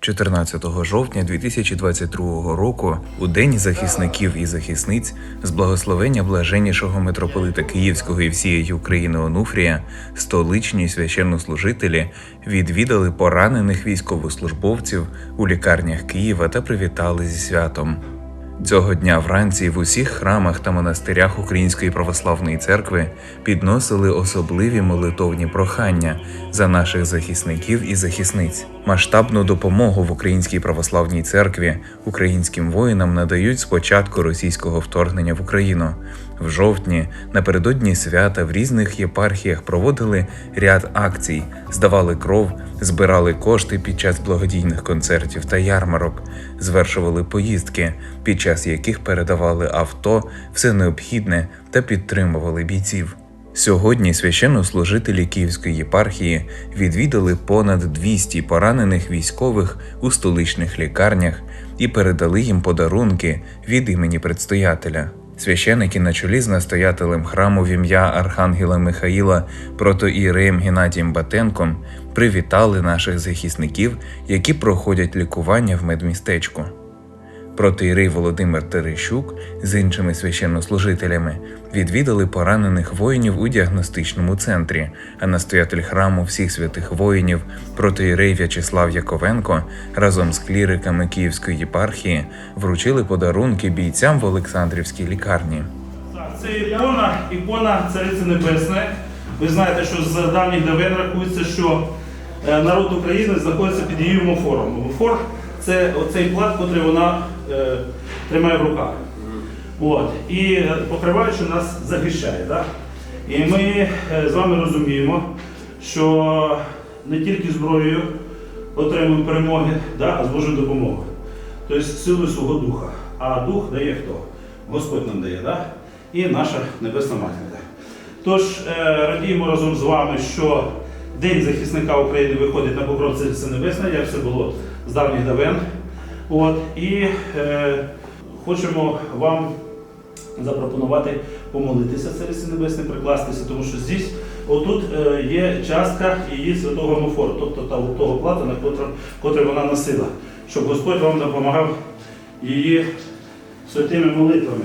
14 жовтня 2022 року, у День захисників і захисниць, з благословення блаженнішого митрополита Київського і всієї України Онуфрія, столичні священнослужителі відвідали поранених військовослужбовців у лікарнях Києва та привітали зі святом. Цього дня вранці в усіх храмах та монастирях Української православної церкви підносили особливі молитовні прохання за наших захисників і захисниць. Масштабну допомогу в Українській православній церкві українським воїнам надають з початку російського вторгнення в Україну. В жовтні, напередодні свята, в різних єпархіях проводили ряд акцій, здавали кров, збирали кошти під час благодійних концертів та ярмарок, звершували поїздки, під час яких передавали авто, все необхідне та підтримували бійців. Сьогодні священнослужителі Київської єпархії відвідали понад 200 поранених військових у столичних лікарнях і передали їм подарунки від імені предстоятеля. Священики на чолі з настоятелем храму в ім'я Архангела Михаїла протоіреєм Геннадієм Батенком привітали наших захисників, які проходять лікування в медмістечку. Протиєрей Володимир Терещук з іншими священнослужителями відвідали поранених воїнів у діагностичному центрі, а настоятель храму всіх святих воїнів, протиєрей В'ячеслав Яковенко разом з кліриками Київської єпархії вручили подарунки бійцям в Олександрівській лікарні. Це ікона, ікона Цариці Небесної. Ви знаєте, що з давніх давен рахується, що е, народ України знаходиться під її умофором. Умофор це оцей плат, який вона е, тримає в руках. От. І е, покриваючи нас захищає. Да? І ми е, з вами розуміємо, що не тільки зброєю отримуємо перемоги, да, а з Божою допомогою. Тобто силою свого духа. А дух дає хто? Господь нам дає, да? і наша Небесна Матір. Тож е, радіємо разом з вами, що День захисника України виходить на покров Цариці Небесної, як це було з давніх давен. От, і е, хочемо вам запропонувати помолитися Цариці Небесної, прикластися, тому що здесь, отут е, є частка її святого Амофору, тобто та- того плата, на котре вона носила, щоб Господь вам допомагав її святими молитвами.